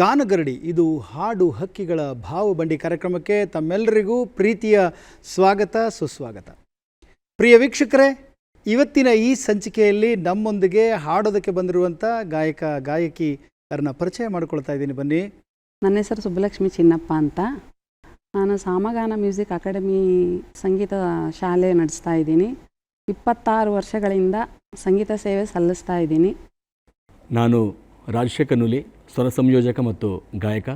ಗಾನಗರಡಿ ಇದು ಹಾಡು ಹಕ್ಕಿಗಳ ಭಾವಬಂಡಿ ಕಾರ್ಯಕ್ರಮಕ್ಕೆ ತಮ್ಮೆಲ್ಲರಿಗೂ ಪ್ರೀತಿಯ ಸ್ವಾಗತ ಸುಸ್ವಾಗತ. ಪ್ರಿಯ ವೀಕ್ಷಕರೇ ಇವತ್ತಿನ ಈ ಸಂಚಿಕೆಯಲ್ಲಿ ನಮ್ಮೊಂದಿಗೆ ಹಾಡೋದಕ್ಕೆ ಬಂದಿರುವಂಥ ಗಾಯಕ ಗಾಯಕಿಯರನ್ನ ಪರಿಚಯ ಮಾಡಿಕೊಳ್ತಾ ಇದ್ದೀನಿ ಬನ್ನಿ. ನನ್ನ ಹೆಸರು ಸುಬ್ಬಲಕ್ಷ್ಮಿ ಚಿನ್ನಪ್ಪ ಅಂತ. ನಾನು ಸಾಮಗಾನ ಮ್ಯೂಸಿಕ್ ಅಕಾಡೆಮಿ ಸಂಗೀತ ಶಾಲೆ ನಡೆಸ್ತಾ ಇದ್ದೀನಿ. ಇಪ್ಪತ್ತಾರು ವರ್ಷಗಳಿಂದ ಸಂಗೀತ ಸೇವೆ ಸಲ್ಲಿಸ್ತಾ ಇದ್ದೀನಿ. ನಾನು ರಾಜಶೇಖರ್ ನುಲಿ ಸ್ವರ ಸಂಯೋಜಕ ಮತ್ತು ಗಾಯಕ.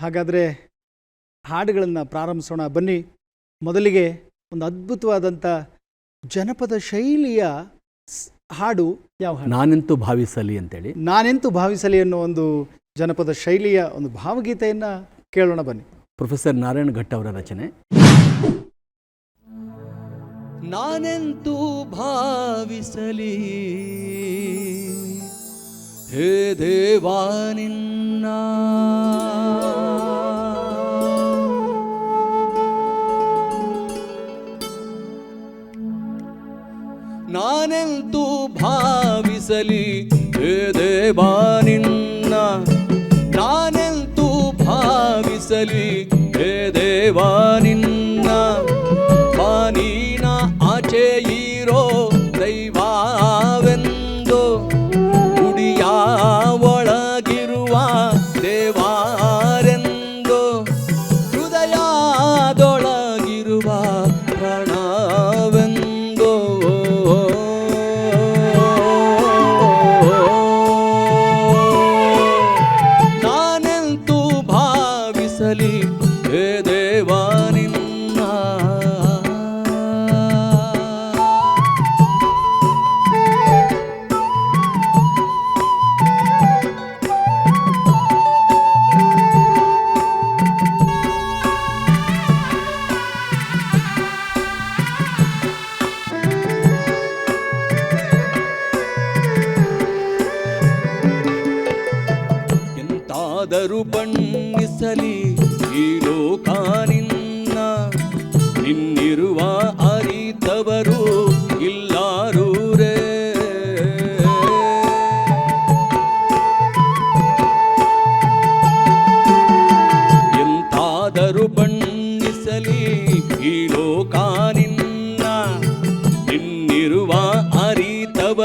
ಹಾಗಾದರೆ ಹಾಡುಗಳನ್ನು ಪ್ರಾರಂಭಿಸೋಣ. ಬನ್ನಿ ಮೊದಲಿಗೆ ಒಂದು ಅದ್ಭುತವಾದಂಥ ಜನಪದ ಶೈಲಿಯ ಸ್- ಹಾಡು ಯಾವ ನಾನೆಂತೂ ಭಾವಿಸಲಿ ಅಂತೇಳಿ. ನಾನೆಂತೂ ಭಾವಿಸಲಿ ಅನ್ನೋ ಒಂದು ಜನಪದ ಶೈಲಿಯ ಒಂದು ಭಾವಗೀತೆಯನ್ನು ಕೇಳೋಣ ಬನ್ನಿ. ಪ್ರೊಫೆಸರ್ ನಾರಾಯಣ ಭಟ್ ಅವರ ರಚನೆ. ನಾನೆಂತೂ ಭಾವಿಸಲಿ? ಹೇ ದೇವಾ ನಿನ್ನ. ನಾನೆಂತೂ ಭಾವಿಸಲಿ? ಹೇ ದೇವಾ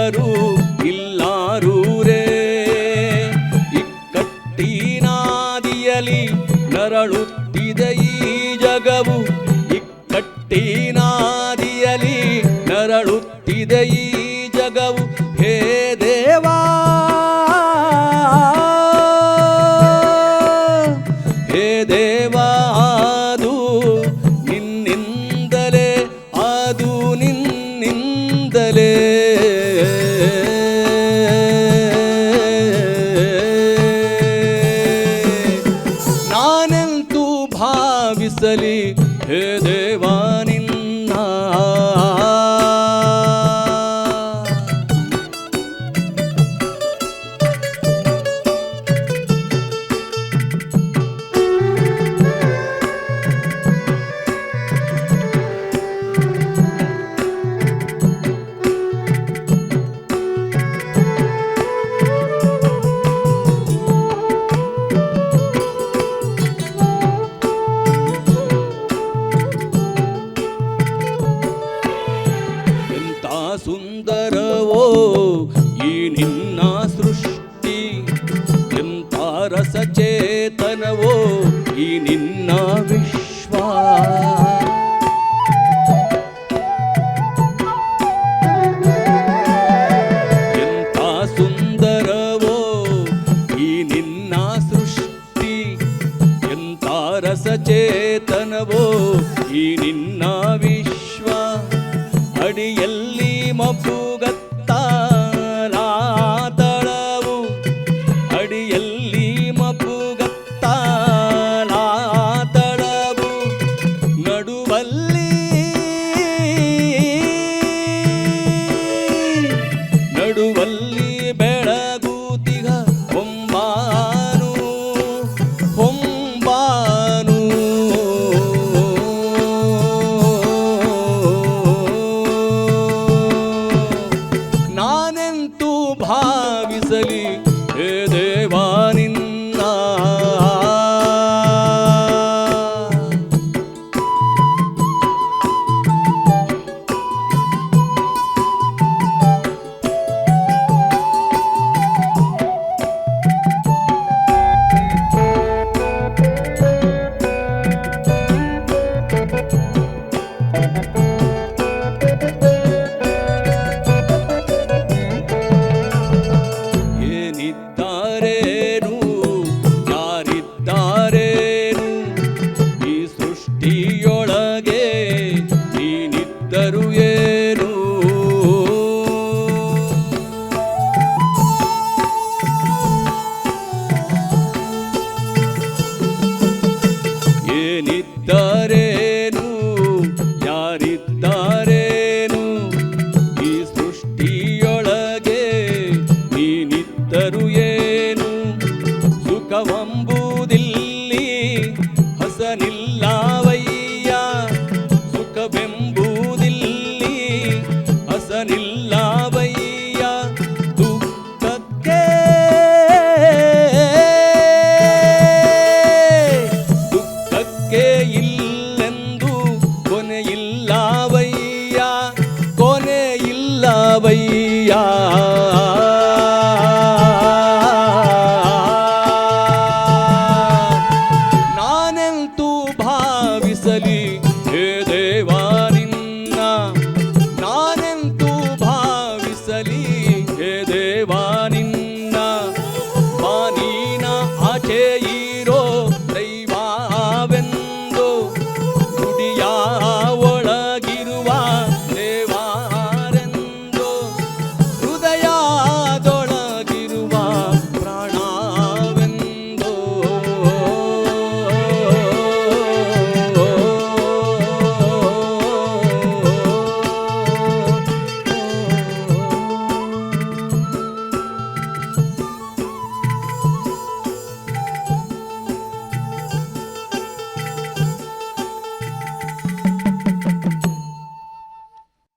ಕರು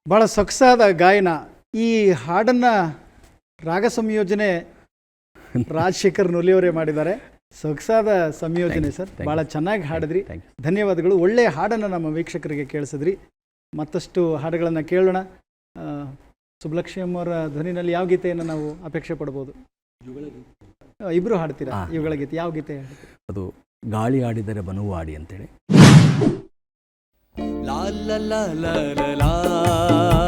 ಭಾಳ ಸೊಗಸಾದ ಗಾಯನ. ಈ ಹಾಡನ್ನು ರಾಗ ಸಂಯೋಜನೆ ರಾಜಶೇಖರ್ ನುಲಿಯವರೇ ಮಾಡಿದ್ದಾರೆ. ಸೊಗಸಾದ ಸಂಯೋಜನೆ ಸರ್. ಭಾಳ ಚೆನ್ನಾಗಿ ಹಾಡಿದ್ರಿ. ಧನ್ಯವಾದಗಳು. ಒಳ್ಳೆಯ ಹಾಡನ್ನು ನಮ್ಮ ವೀಕ್ಷಕರಿಗೆ ಕೇಳಿಸಿದ್ರಿ. ಮತ್ತಷ್ಟು ಹಾಡುಗಳನ್ನು ಕೇಳೋಣ. ಆ, ಸುಬ್ಲಕ್ಷ್ಮಿ ಅವರ ಧ್ವನಿನಲ್ಲಿ ಯಾವ ಗೀತೆಯನ್ನು ನಾವು ಅಪೇಕ್ಷೆ ಪಡ್ಬೋದು? ಇಬ್ಬರು ಹಾಡ್ತೀರಾ? ಇವುಗಳ ಗೀತೆ. ಯಾವ ಗೀತೆ ಅದು ಗಾಳಿ ಆಡಿದರೆ ಬನುವಾಡಿ ಅಂತೇಳಿ. لا لا لا لا لا, لا.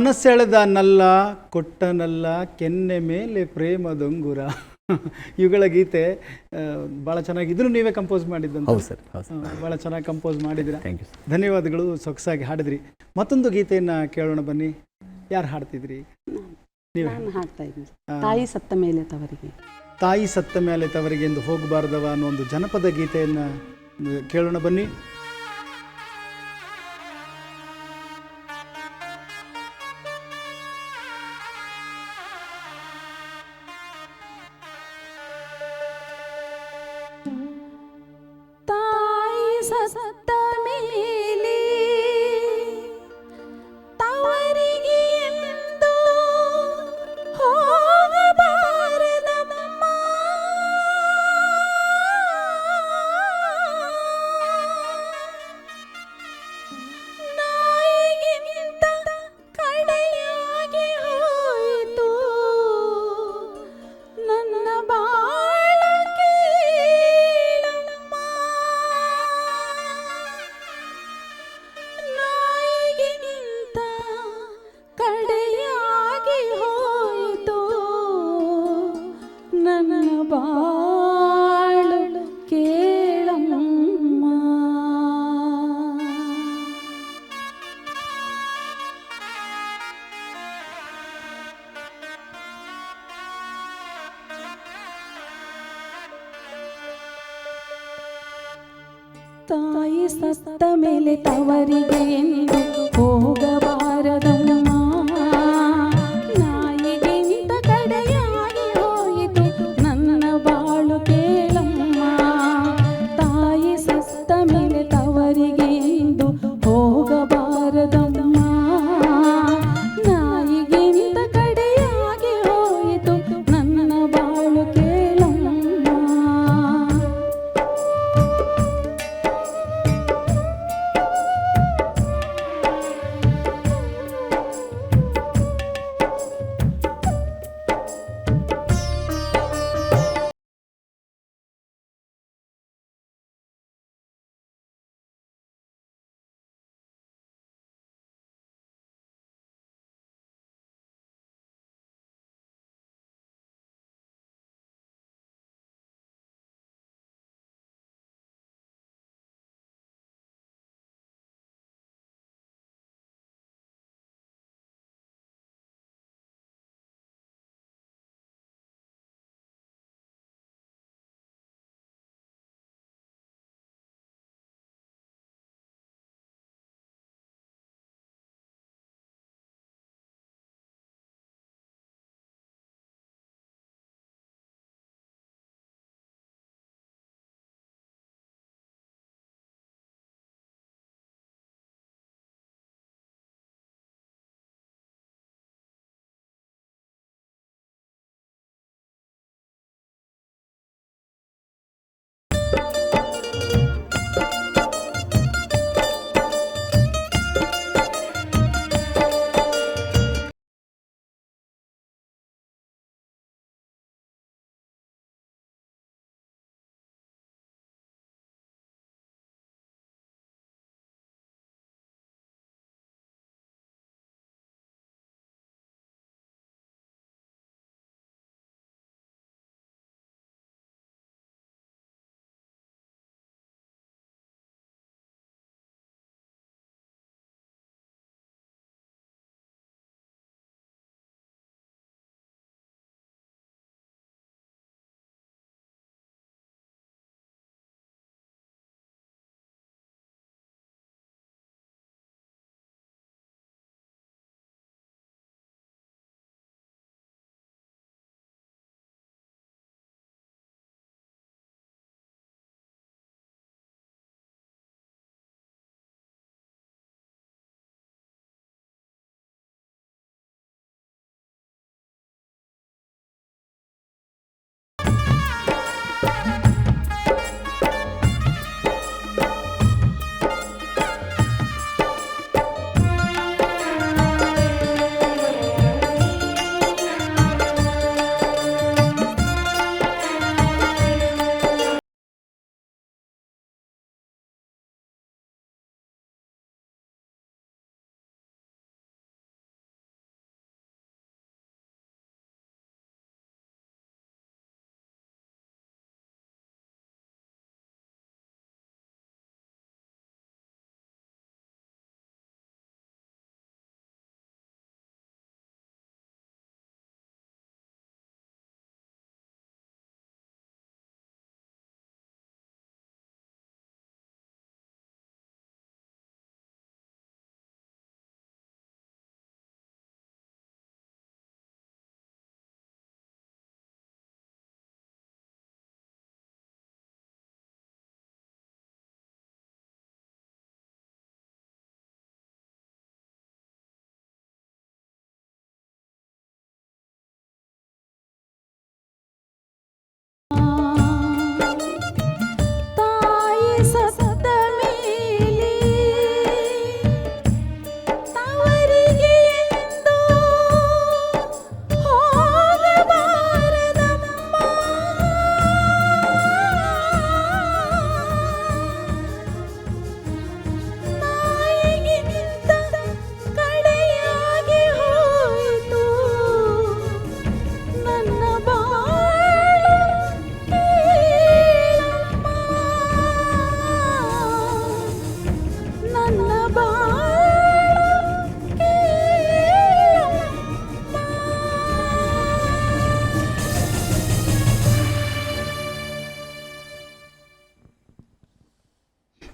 ಮನಸ್ಸೆಳೆದನಲ್ಲ ಕೊಟ್ಟನಲ್ಲ ಕೆನ್ನೆ ಮೇಲೆ ಪ್ರೇಮ ದೊಂಗುರ ಇವುಗಳ ಗೀತೆ ಭಾಳ ಚೆನ್ನಾಗಿ ಇದನ್ನು ನೀವೇ ಕಂಪೋಸ್ ಮಾಡಿದ್ದಂತ. ಹೌದು ಸರ್ ಭಾಳ ಚೆನ್ನಾಗಿ ಕಂಪೋಸ್ ಮಾಡಿದ್ರಿ ಥ್ಯಾಂಕ್ ಯು ಸರ್ ಧನ್ಯವಾದಗಳು ಸೊಗಸಾಗಿ ಹಾಡಿದ್ರಿ. ಮತ್ತೊಂದು ಗೀತೆಯನ್ನು ಕೇಳೋಣ ಬನ್ನಿ. ಯಾರು ಹಾಡ್ತಿದ್ರಿ? ನೀವೇ. ನಾನು ಹಾಡ್ತಾ ಇದ್ದೀನಿ. ತಾಯಿ ಸತ್ತ ಮೇಲೆ ತವರಿಗೆ. ತಾಯಿ ಸತ್ತ ಮೇಲೆ ತವರಿಗೆ ಎಂದು ಹೋಗಬಾರ್ದವ ಅನ್ನೋ ಒಂದು ಜನಪದ ಗೀತೆಯನ್ನು ಕೇಳೋಣ ಬನ್ನಿ.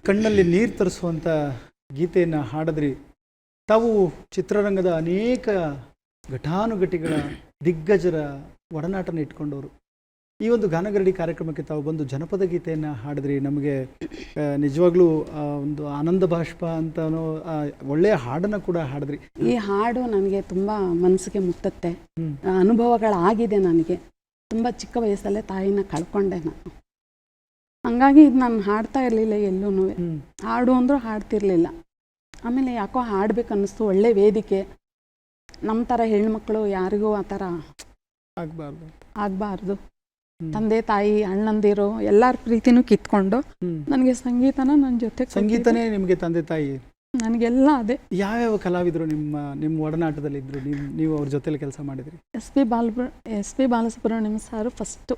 ಕಣ್ಣಲ್ಲಿ ನೀರು ತರಿಸುವಂಥ ಗೀತೆಯನ್ನು ಹಾಡಿದ್ರಿ. ತಾವು ಚಿತ್ರರಂಗದ ಅನೇಕ ಘಟಾನುಘಟಿಗಳ ದಿಗ್ಗಜರ ಒಡನಾಟನ ಇಟ್ಕೊಂಡವರು. ಈ ಒಂದು ಗಾನಗರಡಿ ಕಾರ್ಯಕ್ರಮಕ್ಕೆ ತಾವು ಬಂದು ಜನಪದ ಗೀತೆಯನ್ನು ಹಾಡಿದ್ರಿ. ನಮಗೆ ನಿಜವಾಗ್ಲೂ ಒಂದು ಆನಂದ ಬಾಷ್ಪ ಅಂತನೋ ಒಳ್ಳೆಯ ಹಾಡನ್ನು ಕೂಡ ಹಾಡಿದ್ರಿ. ಈ ಹಾಡು ನನಗೆ ತುಂಬ ಮನಸ್ಸಿಗೆ ಮುಟ್ಟುತ್ತೆ. ಅನುಭವಗಳಾಗಿದೆ ನನಗೆ. ತುಂಬ ಚಿಕ್ಕ ವಯಸ್ಸಲ್ಲೇ ತಾಯಿನ ಕಳ್ಕೊಂಡೆ ನಾನು. ಹಂಗಾಗಿ ಇದು ನಾನು ಹಾಡ್ತಾ ಇರಲಿಲ್ಲ ಎಲ್ಲೂ. ಹಾಡು ಅಂದರೂ ಹಾಡ್ತಿರ್ಲಿಲ್ಲ. ಆಮೇಲೆ ಯಾಕೋ ಹಾಡ್ಬೇಕು ಅನ್ನಿಸ್ತು ಒಳ್ಳೆ ವೇದಿಕೆ. ನಮ್ಮ ಥರ ಹೆಣ್ಮಕ್ಳು ಯಾರಿಗೂ ಆ ಥರ ಆಗಬಾರ್ದು. ಆಗಬಾರ್ದು. ತಂದೆ ತಾಯಿ ಅಣ್ಣಂದಿರು ಎಲ್ಲರ ಪ್ರೀತಿನೂ ಕಿತ್ಕೊಂಡು ನನಗೆ ಸಂಗೀತನ ನನ್ನ ಜೊತೆ ಸಂಗೀತನೇ ನಿಮಗೆ ತಂದೆ ತಾಯಿ? ನನಗೆಲ್ಲ ಅದೇ. ಯಾವ್ಯಾವ ಕಲಾವಿದರು ನಿಮ್ಮ ನಿಮ್ಮ ಒಡನಾಟದಲ್ಲಿ ಇದ್ರು ನೀವು ನೀವು ಅವ್ರ ಜೊತೆಲಿ ಕೆಲಸ ಮಾಡಿದ್ರಿ? S P Bala S P Balasubrahmanyam sir first.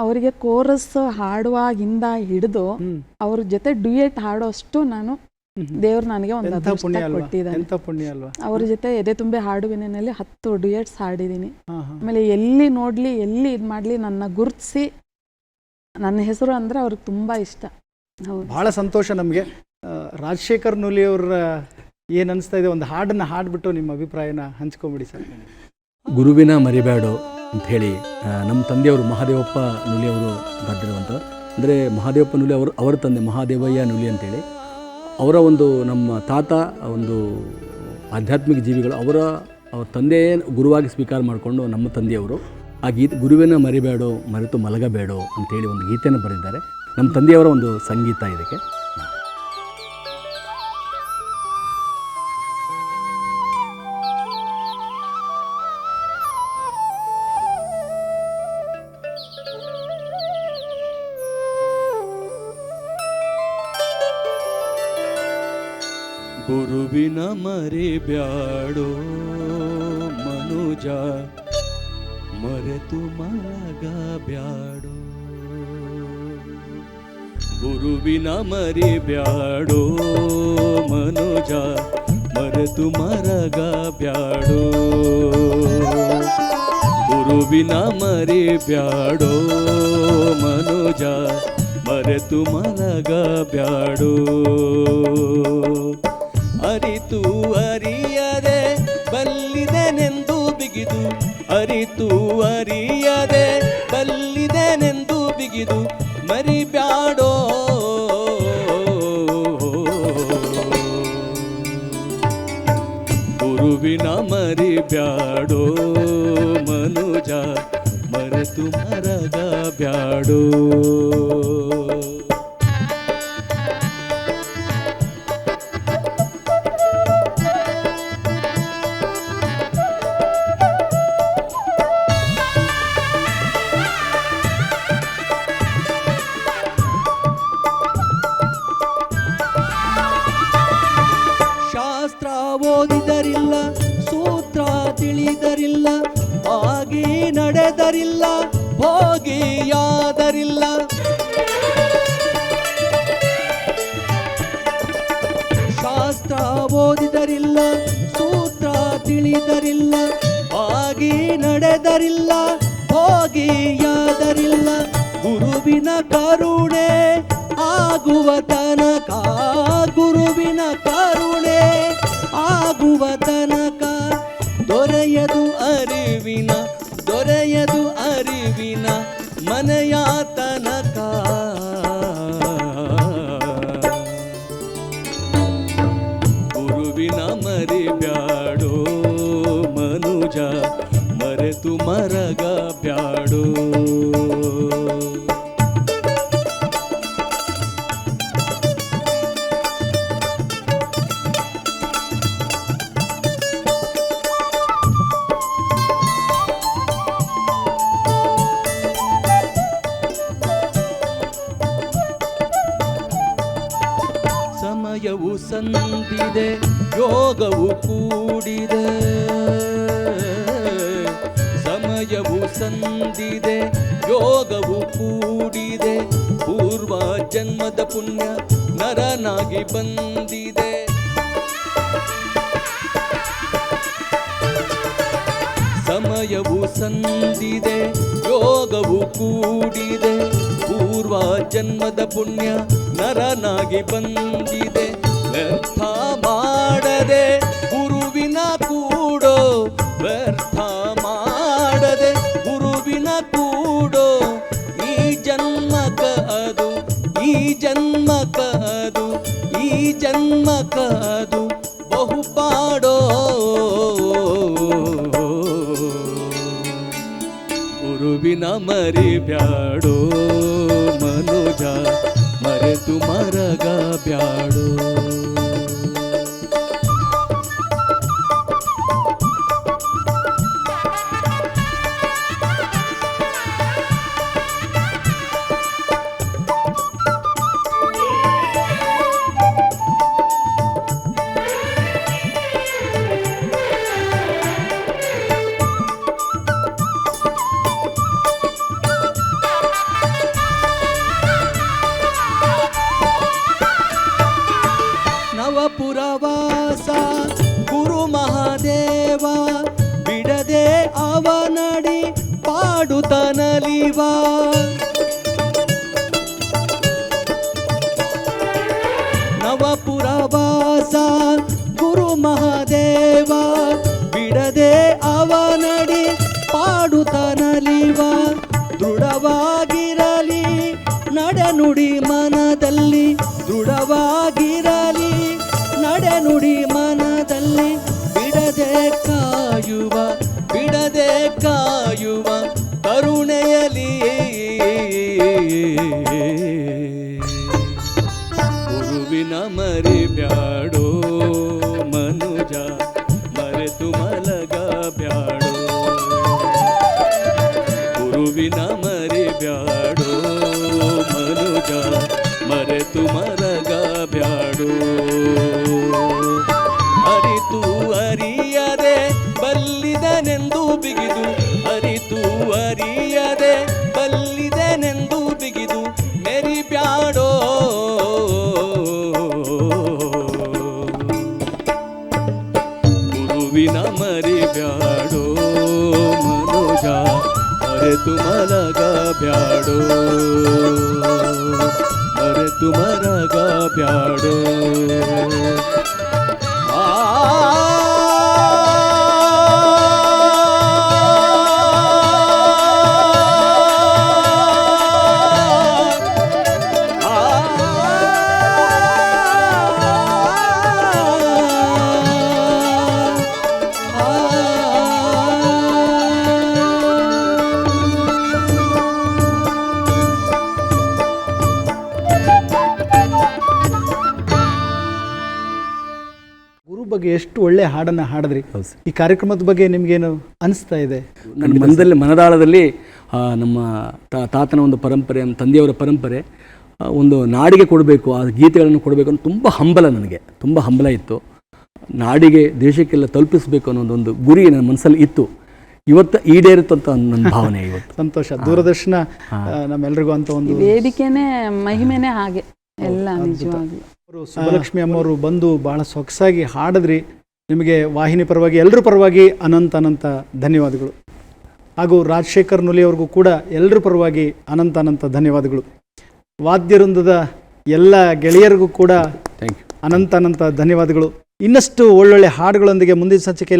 ಅವರಿಗೆ ಕೋರಸ್ ಹಾಡುವಾಗಿಂದ ಹಿಡಿದು ಅವ್ರ ಜೊತೆ ಡ್ಯೂಯೆಟ್ ಹಾಡೋಷ್ಟು ನಾನು ಹ್ಮ್. ದೇವ್ರು ನನಗೆ ಒಂದು ಅಲ್ವಾ? ಕೊಟ್ಟಿದ್ದಾನೆ. ಪುಣ್ಯ ಅಲ್ವಾ? ಅವ್ರ ಜೊತೆ ಎದೆ ತುಂಬೆ ಹಾಡುವಿನಲ್ಲಿ ಹತ್ತು ಡ್ಯೂಯೆಟ್ಸ್ ಹಾಡಿದೀನಿ ಆಮೇಲೆ ಎಲ್ಲಿ ನೋಡ್ಲಿ ಎಲ್ಲಿ ಇದ್ ಮಾಡ್ಲಿ ನನ್ನ ಗುರುತಿಸಿ ನನ್ನ ಹೆಸರು ಅಂದ್ರೆ ಅವ್ರಿಗೆ ತುಂಬಾ ಇಷ್ಟ. ಬಹಳ ಸಂತೋಷ ನಮಗೆ. ರಾಜಶೇಖರ್ ನೂಲಿ ಅವ್ರ ಏನ್ ಅನಿಸ್ತಾ ಇದೆ? ಒಂದು ಹಾಡನ್ನ ಹಾಡ್ಬಿಟ್ಟು ನಿಮ್ಮ ಅಭಿಪ್ರಾಯನ ಹಂಚ್ಕೊಂಬಿಡಿ ಸರ್. ಗುರುವಿನ ಮರಿಬೇಡು ಅಂತ ಹೇಳಿ ನಮ್ಮ ತಂದೆಯವರು ಮಹಾದೇವಪ್ಪ ನುಲಿ ಅವರು ಬರೆದಿರುವಂಥ ಅಂದರೆ ಮಹಾದೇವಪ್ಪ ನುಲಿ ಅವರು ಅವರ ತಂದೆ ಮಹಾದೇವಯ್ಯ ನುಲಿ ಅಂತೇಳಿ. ಅವರ ಒಂದು ನಮ್ಮ ತಾತ, ಒಂದು ಆಧ್ಯಾತ್ಮಿಕ ಜೀವಿಗಳು ಅವರ, ಅವ್ರ ತಂದೆಯೇ ಗುರುವಾಗಿ ಸ್ವೀಕಾರ ಮಾಡಿಕೊಂಡು ನಮ್ಮ ತಂದೆಯವರು ಆ ಗೀತೆ ಗುರುವಿನ ಮರಿಬೇಡೋ, ಮರೆತು ಮಲಗಬೇಡೋ ಅಂತೇಳಿ ಒಂದು ಗೀತೆಯನ್ನು ಬರೆದಿದ್ದಾರೆ. ನಮ್ಮ ತಂದೆಯವರ ಒಂದು ಸಂಗೀತ ಇದಕ್ಕೆ. ಗುರುವಿನ ಮರಿಬ್ಯಾಡೋ ಮನುಜ, ಮರೆತು ಮಲಗ ಬ್ಯಾಡೋ. ಗುರುವಿನ ಮರಿಬ್ಯಾಡೋ ಮನುಜ, ಮರೆತು ಮರಗ ಬ್ಯಾಡೋ. ಗುರುವಿನ ಮರಿಬ್ಯಾಡೋ ಮನುಜ, ಮರೆತು ಮಲಗ ಭೋಗಿಯಾದರಿಲ್ಲ ಶಾಸ್ತ್ರ ಓದಿದರಿಲ್ಲ ಸೂತ್ರ ತಿಳಿದರಿಲ್ಲ ಆಗಿ ನಡೆದರಿಲ್ಲ ಹೋಗಿಯಾದರಿಲ್ಲ ಗುರುವಿನ ಕರುಣೆ ಆಗುವ ತನಕ ಸಂದಿದೆ ಯೋಗವು ಕೂಡಿದೆ. ಸಮಯವು ಸಂದಿದೆ ಯೋಗವು ಕೂಡಿದೆ. ಪೂರ್ವ ಜನ್ಮದ ಪುಣ್ಯ ನರನಾಗಿ ಬಂದಿದೆ. ಸಮಯವು ಸಂದಿದೆ ಯೋಗವು ಕೂಡಿದೆ. ಪೂರ್ವ ಜನ್ಮದ ಪುಣ್ಯ ನರನಾಗಿ ಬಂದಿದೆ. ವ್ಯರ್ಥ ಮಾಡದೆ ಗುರುವಿನ ಕೂಡೋ, ವ್ಯರ್ಥ ಮಾಡದೆ ಗುರುವಿನ ಕೂಡೋ, ಈ ಜನ್ಮಕ ಅದು, ಈ ಜನ್ಮಕ ಅದು, ಈ ಜನ್ಮಕ ಅದು ಬಹುಪಾಡೋ. ಗುರುವಿನ ಮರಿ ಬ್ಯಾಡೋ ಮನುಜ, ಮರೆತು ಮರಗ ಬ್ಯಾಡೋ. ನವಪುರವಾಸ ಗುರು ಮಹಾದೇವ ಬಿಡದೆ ಅವನಡಿ ಪಾಡುತ್ತನಲಿವ ದೃಢವಾಗಿರಲಿ ನಡನುಡಿ ಮನದಲ್ಲಿ ಬಗ್ಗೆ ಎಷ್ಟು ಒಳ್ಳೆ ಹಾಡನ್ನು ಹಾಡಿದ್ರಿ? ಈ ಕಾರ್ಯಕ್ರಮದ ಬಗ್ಗೆ ನಿಮ್ಗೇನು ಅನಿಸ್ತಾ ಇದೆ? ನನ್ನ ಮನದಲ್ಲಿ ಮನದಾಳದಲ್ಲಿ ಆ, ನಮ್ಮ ತಾತನ ಒಂದು ಪರಂಪರೆ ನಮ್ಮ ತಂದೆಯವರ ಪರಂಪರೆ ಒಂದು ನಾಡಿಗೆ ಕೊಡಬೇಕು ಆ ಗೀತೆಗಳನ್ನು ಕೊಡಬೇಕು ಅನ್ನೋ ತುಂಬ ಹಂಬಲ ನನಗೆ. ತುಂಬ ಹಂಬಲ ಇತ್ತು. ನಾಡಿಗೆ ದೇಶಕ್ಕೆಲ್ಲ ತಲುಪಿಸಬೇಕು ಅನ್ನೋ ಒಂದು ಗುರಿ ನನ್ನ ಮನಸ್ಸಲ್ಲಿ ಇತ್ತು. ಇವತ್ತು ಈಡೇರುತ್ತಂತ ನನ್ನ ಭಾವನೆ ಇವತ್ತು. ಸಂತೋಷ. ದೂರದರ್ಶನ ನಮ್ಮೆಲ್ಲರಿಗೂ ನಮ್ಮೆಲ್ರಿಗೂ ಅಂತ ಒಂದು ವೇದಿಕೆನೇ ಮಹಿಮೆನೇ ಹಾಗೆ. ಎಲ್ಲ ನಿಜವಾಗ್ಲೂ. ಅವರು ಸುಬ್ಬಲಕ್ಷ್ಮಿ ಅಮ್ಮವರು ಬಂದು ಬಹಳ ಸೊಗಸಾಗಿ ಹಾಡಿದ್ರಿ. ನಿಮಗೆ ವಾಹಿನಿ ಪರವಾಗಿ ಎಲ್ಲರೂ ಪರವಾಗಿ ಅನಂತ ಅನಂತ ಧನ್ಯವಾದಗಳು. ಹಾಗೂ ರಾಜಶೇಖರ್ ನುಲಿ ಅವ್ರಿಗೂ ಕೂಡ ಎಲ್ಲರ ಪರವಾಗಿ ಅನಂತ ಅನಂತ ಧನ್ಯವಾದಗಳು. ವಾದ್ಯವೃಂದದ ಎಲ್ಲ ಗೆಳೆಯರಿಗೂ ಕೂಡ ಅನಂತ ಅನಂತ ಧನ್ಯವಾದಗಳು. ಇನ್ನಷ್ಟು ಒಳ್ಳೊಳ್ಳೆ ಹಾಡುಗಳೊಂದಿಗೆ ಮುಂದಿನ ಸಂಚಿಕೆಯಲ್ಲಿ